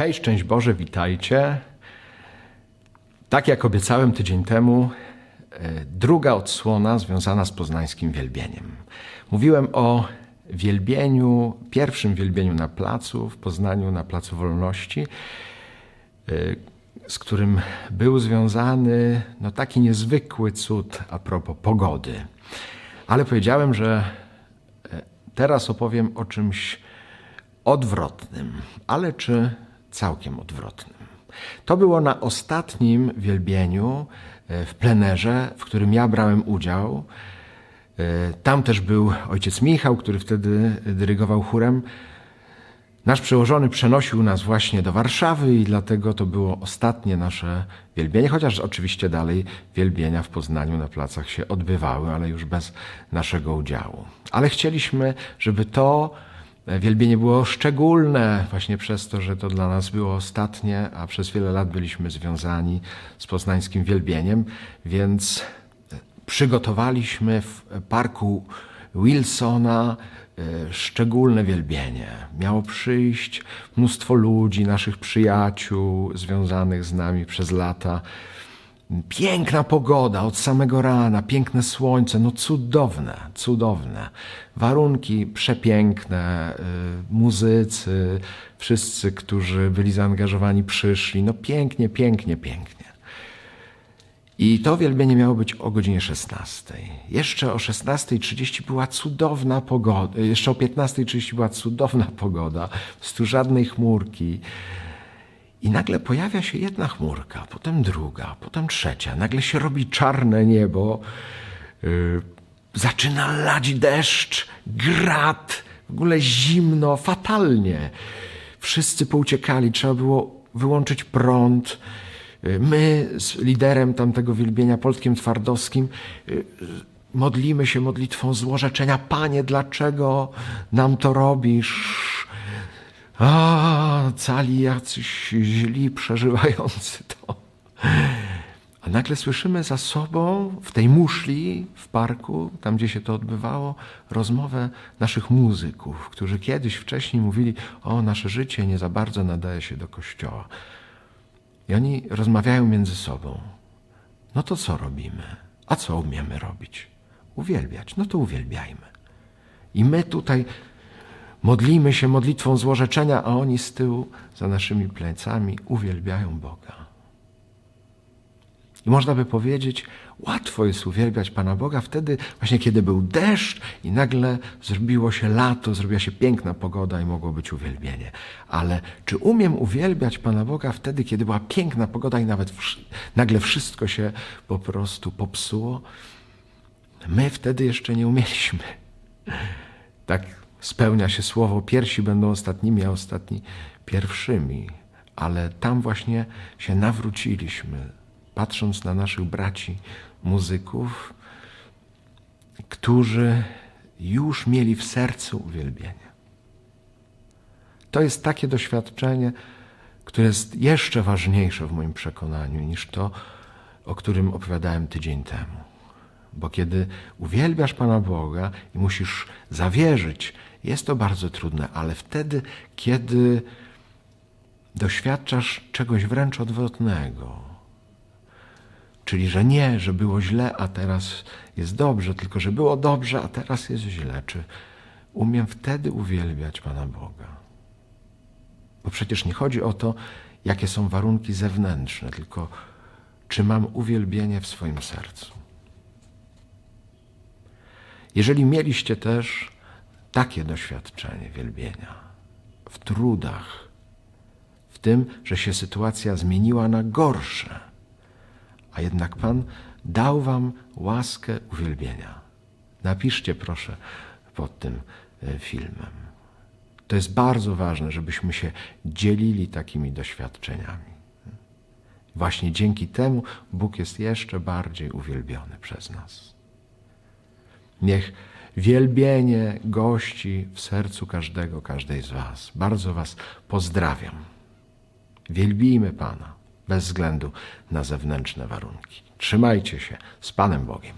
Hej, szczęść Boże, witajcie. Tak jak obiecałem tydzień temu, e, druga odsłona związana z poznańskim wielbieniem. Mówiłem o wielbieniu, pierwszym wielbieniu na placu, w Poznaniu, na Placu Wolności, e, z którym był związany no, taki niezwykły cud a propos pogody. Ale powiedziałem, że e, teraz opowiem o czymś odwrotnym, ale czy całkiem odwrotnym. To było na ostatnim wielbieniu e, w plenerze, w którym ja brałem udział. E, Tam też był ojciec Michał, który wtedy dyrygował chórem. Nasz przełożony przenosił nas właśnie do Warszawy i dlatego to było ostatnie nasze wielbienie, chociaż oczywiście dalej wielbienia w Poznaniu na placach się odbywały, ale już bez naszego udziału. Ale chcieliśmy, żeby to wielbienie było szczególne właśnie przez to, że to dla nas było ostatnie, a przez wiele lat byliśmy związani z poznańskim wielbieniem, więc przygotowaliśmy w parku Wilsona e, szczególne wielbienie. Miało przyjść mnóstwo ludzi, naszych przyjaciół związanych z nami przez lata. Piękna pogoda od samego rana, piękne słońce, no cudowne, cudowne. Warunki przepiękne, y, muzycy, wszyscy, którzy byli zaangażowani, przyszli. No pięknie, pięknie, pięknie. I to wielbienie miało być o godzinie 16. Jeszcze o 16.30 była cudowna pogoda, jeszcze o 15.30 była cudowna pogoda, tu żadnej chmurki. I nagle pojawia się jedna chmurka, potem druga, potem trzecia. Nagle się robi czarne niebo, yy, zaczyna lać deszcz, grad, w ogóle zimno, fatalnie. Wszyscy pouciekali, trzeba było wyłączyć prąd. Yy, My z liderem tamtego wielbienia, Polskiem Twardowskim, yy, modlimy się modlitwą złorzeczenia. Panie, dlaczego nam to robisz? A, cali jacyś źli przeżywający to. A nagle słyszymy za sobą w tej muszli w parku, tam gdzie się to odbywało, rozmowę naszych muzyków, którzy kiedyś wcześniej mówili: O, nasze życie nie za bardzo nadaje się do kościoła. I oni rozmawiają między sobą. No to co robimy? A co umiemy robić? Uwielbiać. No to uwielbiajmy. I my tutaj modlimy się modlitwą złorzeczenia, a oni z tyłu, za naszymi plecami, uwielbiają Boga. I można by powiedzieć, łatwo jest uwielbiać Pana Boga wtedy, właśnie kiedy był deszcz i nagle zrobiło się lato, zrobiła się piękna pogoda i mogło być uwielbienie. Ale czy umiem uwielbiać Pana Boga wtedy, kiedy była piękna pogoda i nawet nagle wszystko się po prostu popsuło? My wtedy jeszcze nie umieliśmy. Tak spełnia się słowo, pierwsi będą ostatnimi, a ostatni pierwszymi. Ale tam właśnie się nawróciliśmy, patrząc na naszych braci muzyków, którzy już mieli w sercu uwielbienie. To jest takie doświadczenie, które jest jeszcze ważniejsze w moim przekonaniu niż to, o którym opowiadałem tydzień temu. Bo kiedy uwielbiasz Pana Boga i musisz zawierzyć, jest to bardzo trudne, ale wtedy, kiedy doświadczasz czegoś wręcz odwrotnego, czyli że nie, że było źle, a teraz jest dobrze, tylko że było dobrze, a teraz jest źle, czy umiem wtedy uwielbiać Pana Boga? Bo przecież nie chodzi o to, jakie są warunki zewnętrzne, tylko czy mam uwielbienie w swoim sercu. Jeżeli mieliście też takie doświadczenie wielbienia w trudach, w tym, że się sytuacja zmieniła na gorsze, a jednak Pan dał Wam łaskę uwielbienia. Napiszcie proszę pod tym e, filmem. To jest bardzo ważne, żebyśmy się dzielili takimi doświadczeniami. Właśnie dzięki temu Bóg jest jeszcze bardziej uwielbiony przez nas. Niech wielbienie gości w sercu każdego, każdej z Was. Bardzo Was pozdrawiam. Wielbijmy Pana bez względu na zewnętrzne warunki. Trzymajcie się z Panem Bogiem.